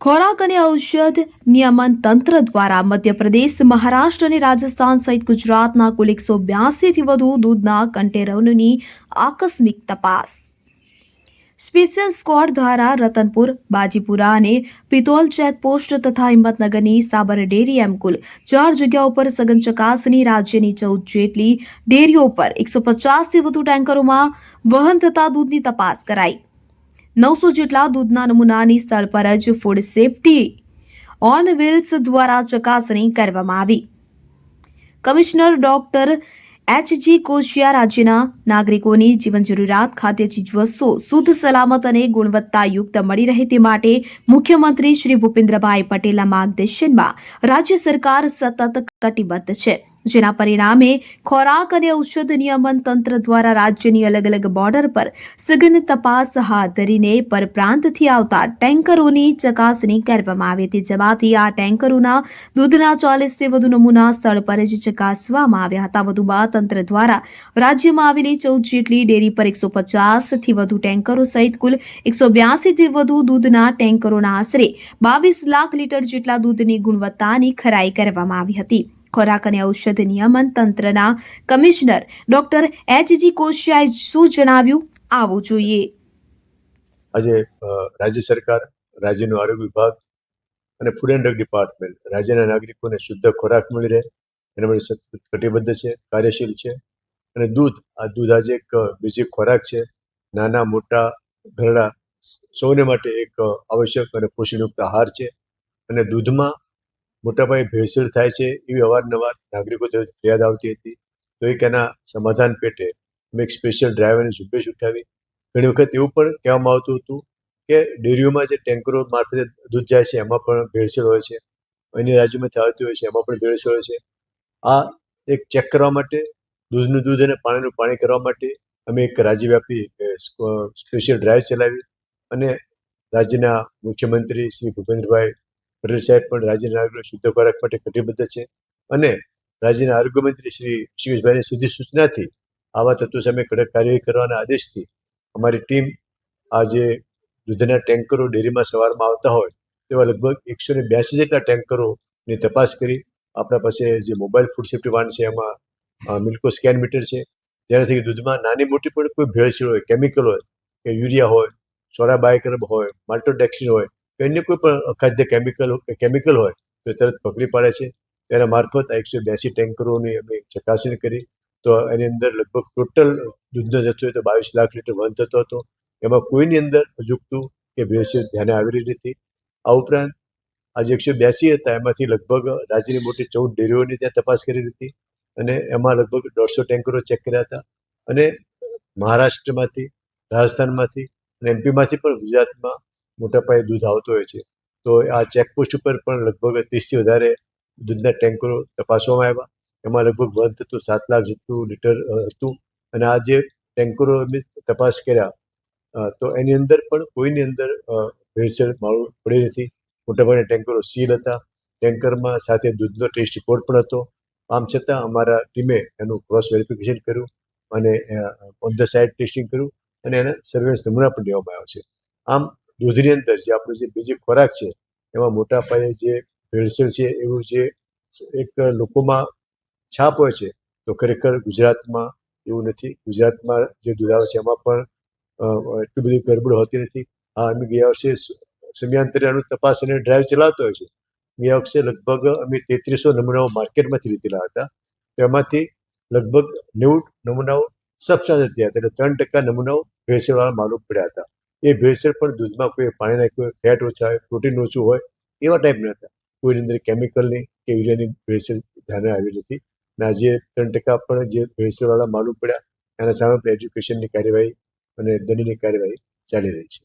ખોરાક અને ઔષધ નિયમન તંત્ર દ્વારા મધ્યપ્રદેશ મહારાષ્ટ્ર અને રાજસ્થાન સહિત ગુજરાતના કુલ એકસો બ્યાસીથી વધુ દૂધના કન્ટેનરોની આકસ્મિક તપાસ સ્પેશિયલ સ્ક્વોડ દ્વારા રતનપુર બાજીપુરા અને પિતોલ ચેકપોસ્ટ તથા હિંમતનગરની સાબર ડેરી એમ કુલ ચાર જગ્યાઓ પર સઘન ચકાસણી રાજ્યની ચૌદ જેટલી ડેરીઓ પર એકસો પચાસથી વધુ ટેન્કરોમાં વહન થતા દૂધની તપાસ કરાઈ નવસો જેટલા દૂધના નમૂનાની સ્થળ પર જ ફૂડ સેફટી ઓન વ્હીલ્સ દ્વારા ચકાસણી કરવામાં આવી. કમિશનર ડોક્ટર એચજી કોશિયા રાજ્યના નાગરિકોની જીવન જરૂરિયાત ખાદ્ય ચીજવસ્તુઓ શુદ્ધ, સલામત અને ગુણવત્તાયુક્ત મળી રહે તે માટે મુખ્યમંત્રી શ્રી ભૂપેન્દ્રભાઈ પટેલના માર્ગદર્શનમાં રાજ્ય સરકાર સતત કટિબદ્ધ છે. જેના પરિણામે ખોરાક અને ઔષધ નિયમન તંત્ર દ્વારા રાજ્યની અલગ અલગ બોર્ડર પર સઘન તપાસ હાથ ધરીને પરપ્રાંતથી આવતા ટેન્કરોની ચકાસણી કરવામાં આવી હતી. જેમાંથી આ ટેન્કરોના દૂધના ચાલીસથી વધુ નમૂના સ્થળ પર જ ચકાસવામાં આવ્યા હતા. વધુમાં તંત્ર દ્વારા રાજ્યમાં આવેલી ચૌદ જેટલી ડેરી પર એકસો પચાસથી વધુ ટેન્કરો સહિત કુલ એકસો બ્યાસીથી વધુ દૂધના ટેન્કરોના આશરે બાવીસ લાખ લીટર જેટલા દૂધની ગુણવત્તાની ખરાઈ કરવામાં આવી હતી. ખોરાક અને ઔષધ નિયમન તંત્રના કમિશનર ડોક્ટર એચજી કોશિયાએ શું જણાવ્યું? આવું જોઈએ. આજે રાજ્ય સરકાર, રાજ્યનું આરોગ્ય વિભાગ અને ફૂડ એન્ડ ડ્રગ ડિપાર્ટમેન્ટ રાજ્યના નાગરિકોને શુદ્ધ ખોરાક મળી રહે. એના માટે સતત કટિબદ્ધ છે, કાર્યશીલ છે અને દૂધ, આ દૂધ આજે એક બેઝિક ખોરાક છે. નાના, મોટા, ઘરડા સૌને માટે એક આવશ્યક અને પોષણયુક્ત આહાર છે. અને દૂધમાં મોટાપાયે ભેળસેળ થાય છે એવી અવારનવાર નાગરિકો તરફ ફરિયાદ આવતી હતી. તો એક એના સમાધાન પેટે અમે એક સ્પેશિયલ ડ્રાઈવરની ઝુંબેશ ઉઠાવી. ઘણી વખત એવું પણ કહેવામાં આવતું હતું કે ડેરીઓમાં જે ટેન્કરો મારફતે દૂધ જાય છે એમાં પણ ભેળસેળ હોય છે. અન્ય રાજ્યોમાં થતી હોય છે એમાં પણ ભેળસેળ હોય છે. આ એક ચેક કરવા માટે, દૂધનું દૂધ અને પાણીનું પાણી કરવા માટે અમે એક રાજ્યવ્યાપી સ્પેશિયલ ડ્રાઈવ ચલાવી અને રાજ્યના મુખ્યમંત્રી શ્રી ભૂપેન્દ્રભાઈ પટેલ સાહેબ પણ રાજ્યના નાગરિકો શુદ્ધ ખોરાક માટે કટિબદ્ધ છે. અને રાજ્યના આરોગ્યમંત્રી શ્રી શિવેશભાઈની સીધી સૂચનાથી આવા તત્વો સામે કડક કાર્યવાહી કરવાના આદેશથી અમારી ટીમ આજે દૂધના ટેન્કરો ડેરીમાં સવારમાં આવતા હોય તેવા લગભગ એકસો ને બ્યાસી જેટલા ટેન્કરોની તપાસ કરી આપણા પાસે જે મોબાઈલ ફૂડ સેફ્ટી વાન છે એમાં મિલ્કો સ્કેન મીટર છે. જેનાથી દૂધમાં નાની મોટી પણ કોઈ ભેળસેળ હોય, કેમિકલ હોય કે યુરિયા હોય, સોરા બાયકર્બ હોય, માલ્ટોડેક્સિન હોય કે કોઈ પણ અખાદ્ય કેમિકલ કેમિકલ હોય, તો તરત પકડી પાડે છે. તેના મારફત આ એકસો બ્યાસી ટેન્કરોની અમે ચકાસણી કરી. તો એની અંદર લગભગ ટોટલ દૂધનો જથ્થો તો બાવીસ લાખ લીટર વહન થતો હતો. એમાં કોઈની અંદર ઝૂકતું કે ભેળસેળ ધ્યાને આવેલી નથી. આ ઉપરાંત આજે એકસો બ્યાસી હતા, એમાંથી લગભગ રાજ્યની મોટી ચૌદ ડેરીઓની ત્યાં તપાસ કરી હતી અને એમાં લગભગ દોઢસો ટેન્કરો ચેક કર્યા હતા. અને મહારાષ્ટ્રમાંથી, રાજસ્થાનમાંથી અને એમપીમાંથી પણ ગુજરાતમાં મોટા પાયે દૂધ આવતું હોય છે. તો આ ચેકપોસ્ટ ઉપર પણ લગભગ ત્રીસથી વધારે દૂધના ટેન્કરો તપાસવામાં આવ્યા. એમાં લગભગ વહન થતું સાત લાખ જેટલું લીટર હતું. અને આ જે ટેન્કરો અમે તપાસ કર્યા તો એની અંદર પણ કોઈની અંદર ભેળસેળ માળું પડી નથી. મોટાભાગના ટેન્કરો સીલ હતા. ટેન્કરમાં સાથે દૂધનો ટેસ્ટ રિપોર્ટ પણ હતો. આમ છતાં અમારા ટીમે એનું ક્રોસ વેરિફિકેશન કર્યું અને ઓન ધ સાઇડ ટેસ્ટિંગ કર્યું અને એના સર્વેલન્સ નમૂના પણ લેવામાં આવ્યો છે. આમ દૂધની અંદર જે આપણો જે બીજી ખોરાક છે, એમાં મોટા પાયે જે ભેળસેળ છે, એવું જે એક લોકોમાં છાપ હોય છે, તો ખરેખર ગુજરાતમાં એવું નથી. ગુજરાતમાં જે દૂધ આવે છે, એમાં પણ એટલી બધી ગરબડ હોતી નથી. હા અમે ગયા વર્ષે સમયાંતરે તપાસ અને ડ્રાઈવ ચલાવતો હોય છે. ગયા વખતે લગભગ અમે તેત્રીસો નમૂનાઓ માર્કેટમાંથી લીધેલા હતા. તો એમાંથી લગભગ નેવું નમૂનાઓ સબસ્ટાન્ડર્ડ થયા એટલે ત્રણ ટકા નમૂનાઓ ભેળસેળવાળા માલુમ પડ્યા હતા. એ ભેળસેળ પણ દૂધમાં કોઈ પાણી નાખ્યું હોય ફેટ ઓછા હોય, પ્રોટીન ઓછું હોય, એવા ટાઈપના હતા. કોઈની અંદર કેમિકલની કે યુરિયાની ભેળસેળ ધ્યાને આવી નથી. અને આજે ત્રણ ટકા પણ જે ભેળસેળવાળા માલુમ પડ્યા એના સામે પણ એજ્યુકેશનની કાર્યવાહી અને દંડની કાર્યવાહી ચાલી રહી છે.